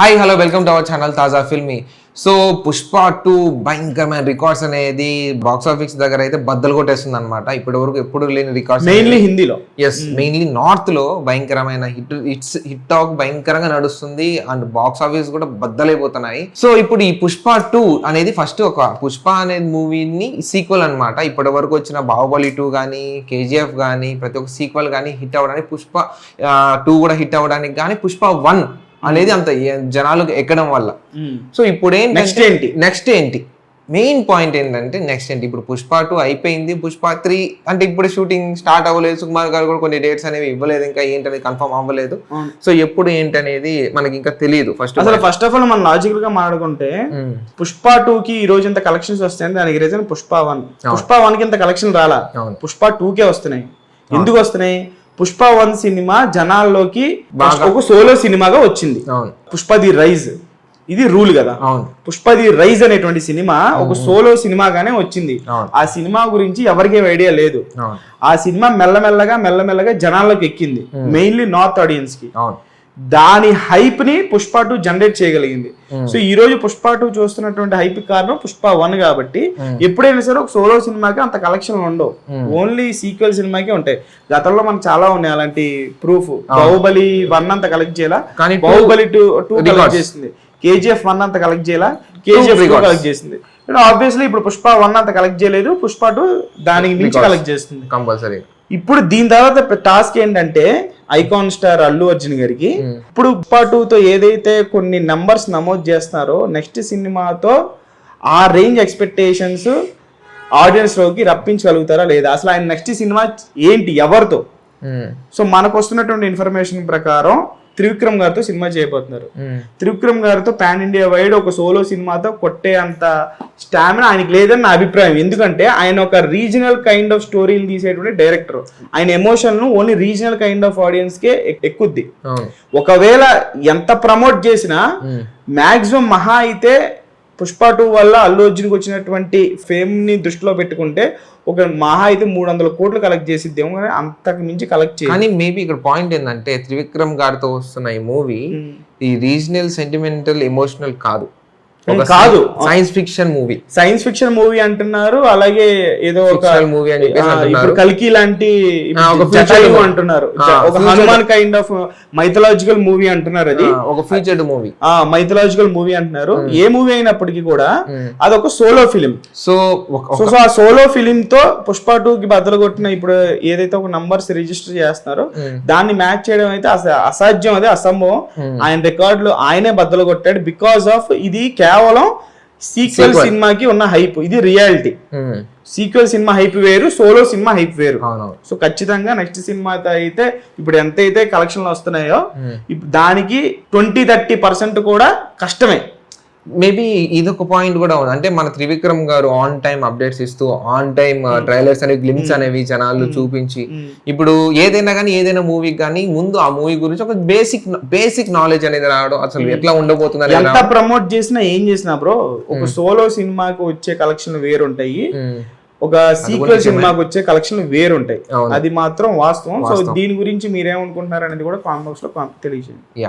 Hi hello welcome to our channel Taaza filmy so Pushpa two భయంకరమైన records అనేది box office దగ్గర అయితే బద్దలు కొట్టేస్తుంది అనమాట ఇప్పటి వరకు ఎప్పుడు లేని రికార్డ్స్ మెయిన్లీ హిందీలో. ఎస్ మెయిన్లీ నార్త్లో భయంకరమైన హిట్ హిట్స్ హిట్ టాక్ భయంకరంగా నడుస్తుంది అండ్ బాక్స్ ఆఫీస్ కూడా బద్దలైపోతున్నాయి. సో ఇప్పుడు ఈ పుష్ప టూ అనేది ఫస్ట్ ఒక పుష్ప అనే మూవీని సీక్వెల్ అన్నమాట. ఇప్పటి వరకు వచ్చిన బాహుబలి టూ కానీ కేజీఎఫ్ కానీ ప్రతి ఒక్క సీక్వెల్ కానీ హిట్ అవ్వడానికి పుష్ప టూ కూడా హిట్ అవ్వడానికి కానీ పుష్ప వన్ అనేది అంత జనాలకు ఎక్కడం వల్ల. సో ఇప్పుడు ఏంటి నెక్స్ట్ ఏంటి? నెక్స్ట్ ఏంటి? మెయిన్ పాయింట్ ఏంటంటే నెక్స్ట్ ఏంటి? ఇప్పుడు పుష్ప టూ అయిపోయింది. పుష్ప త్రీ అంటే ఇప్పుడు షూటింగ్ స్టార్ట్ అవ్వలేదు. సుకుమార్ గారు కూడా కొన్ని డేట్స్ అనేవి ఇవ్వలేదు. ఇంకా ఏంటనేది కన్ఫర్మ్ అవ్వలేదు. సో ఎప్పుడు ఏంటనేది మనకి ఇంకా తెలియదు ఫస్ట్ అసలు ఫస్ట్ ఆఫ్ ఆల్ మనం లాజికల్గా మాట్లాడుకుంటే పుష్ప టూ కి ఈ రోజు ఇంత కలెక్షన్స్ వస్తాయని దానికి రీజన్ పుష్ప వన్ పుష్ప వన్కి ఇంత కలెక్షన్ రాలా. పుష్ప టూ కే వస్తున్నాయి. ఎందుకు వస్తున్నాయి? పుష్ప వన్ సినిమా జనాల్లోకి ఒక సోలో సినిమాగా వచ్చింది. అవును. Pushpa the rise. ఇది రూల్ కదా. అవును. పుష్ప ది రైజ్ అనేటువంటి సినిమా ఒక సోలో సినిమాగానే వచ్చింది. ఆ సినిమా గురించి ఎవరికి ఐడియా లేదు. ఆ సినిమా మెల్లమెల్లగా మెల్లమెల్లగా జనాల్లోకి ఎక్కింది. మెయిన్లీ నార్త్ ఆడియన్స్కి. దాని హైప్ని పుష్ప టూ జనరేట్ చేయగలిగింది. సో ఈ రోజు పుష్ప టూ చూస్తున్నటువంటి హైప్ కారణం పుష్ప వన్ కాబట్టి ఎప్పుడైనా సరే ఒక సోలో సినిమాకి అంత కలెక్షన్ ఉండవు. ఓన్లీ సీక్వెల్ సినిమాకే ఉంటాయి. గతంలో మనకు చాలా ఉన్నాయి అలాంటి ప్రూఫ్ బాహుబలి వన్ అంత కలెక్ట్ చేయాలా? Baahubali two two collect. చేసింది. కేజీఎఫ్ వన్ అంత కలెక్ట్ చేయాలా? కేజీఎఫ్. కలెక్ట్ చేసింది. ఆబ్వియస్లీ ఇప్పుడు పుష్ప వన్ అంత కలెక్ట్ చేయలేదు పుష్ప టూ దానికి మించి. కలెక్ట్ చేస్తుంది. కంపల్సరీ ఇప్పుడు దీని తర్వాత టాస్క్ ఏంటంటే ఐకాన్ స్టార్ అల్లు అర్జున్ గారికి ఇప్పుడు పుష్ప టూ తో ఏదైతే కొన్ని నంబర్స్ నమోదు చేస్తున్నారో నెక్స్ట్ సినిమాతో ఆ రేంజ్ ఎక్స్పెక్టేషన్స్ ఆడియన్స్లోకి రప్పించగలుగుతారా లేదా? అసలు ఆయన నెక్స్ట్ సినిమా ఏంటి? ఎవరితో? సో మనకు వస్తున్నటువంటి ఇన్ఫర్మేషన్ ప్రకారం త్రివిక్రమ్ గారితో సినిమా చేయబోతున్నారు. త్రివిక్రమ్ గారితో పాన్ ఇండియా వైడ్ ఒక సోలో సినిమాతో కొట్టే అంత స్టామినా ఆయనకి లేదని నా అభిప్రాయం. ఎందుకంటే ఆయన ఒక రీజనల్ కైండ్ ఆఫ్ స్టోరీలు తీసేటువంటి డైరెక్టర్. ఆయన emotion only regional kind of audience కే ఎక్- ఎక్కుద్ది ఒకవేళ ఎంత ప్రమోట్ చేసినా మాక్సిమం మహా అయితే పుష్ప టూ వల్ల అల్లు అర్జున్కి వచ్చినటువంటి ఫేమ్ని దృష్టిలో పెట్టుకుంటే ఒక మహా అయితే మూడు వందల కోట్లు కలెక్ట్ చేసిద్దేమో కానీ అంతకు మించి కలెక్ట్ చేయాలి కానీ మేబీ ఇక్కడ పాయింట్ ఏంటంటే త్రివిక్రమ్ గారితో వస్తున్న ఈ మూవీ ఈ రీజనల్ సెంటిమెంటల్ ఎమోషనల్ కాదు. కాదు. Science fiction movie science fiction movie అంటున్నారు అలాగే ఏదో ఒక movie అని. ఇప్పుడు కల్కి లాంటి ఒక జటాయు అంటున్నారు. ఒక Hanuman kind of mythological movie అంటున్నారు అది. ఒక ఫీచర్డ్ మూవీ ఆ మైథలాజికల్ మూవీ అంటున్నారు. ఏ మూవీ అయినప్పటికీ కూడా అదొక సోలో ఫిలిం సో ఒక సో సో ఆ సోలో ఫిలిం తో పుష్ప టూ కి బద్దలు కొట్టిన ఇప్పుడు ఏదైతే ఒక నంబర్స్ రిజిస్టర్ చేస్తున్నారో దాన్ని మ్యాచ్ చేయడం అయితే అస- అసాధ్యం అదే అసంభవం. ఆయన రికార్డులు ఆయనే బద్దలు కొట్టాడు బికాస్ ఆఫ్ ఇది కేవలం సీక్వెల్ సినిమాకి ఉన్న హైప్ ఇది రియాలిటీ. సీక్వెల్ సినిమా హైప్ వేరు సోలో సినిమా హైప్ వేరు. సో ఖచ్చితంగా నెక్స్ట్ సినిమా అయితే ఇప్పుడు ఎంత అయితే కలెక్షన్లు వస్తున్నాయో ఇప్పుడు దానికి ట్వంటీ థర్టీ పర్సెంట్ కూడా కష్టమే. మేబీ ఇదొక పాయింట్ కూడా ఉంది. అంటే మన Trivikram garu on time updates ఇస్తూ ఆన్ టైం ట్రైలర్స్ అనేవి గ్లిమ్స్ అనేవి జనాలు చూపించి ఇప్పుడు ఏదైనా కానీ ఏదైనా మూవీ కానీ ముందు ఆ మూవీ గురించి ఒక బేసిక్ బేసిక్ నాలెడ్జ్ అనేది రావడం అసలు ఎట్లా ఉండబోతుంది ఎంత ప్రమోట్ చేసినా ఏం చేసినా బ్రో ఒక సోలో సినిమాకి వచ్చే కలెక్షన్ వేరుంటాయి. ఒక సీక్వెల్ సినిమాకి వచ్చే కలెక్షన్ వేరుంటాయి. అది మాత్రం వాస్తవం. సో దీని గురించి మీరేమనుకుంటున్నారు అనేది కూడా కామెంట్ బాక్స్లో తెలియజేయండి. యా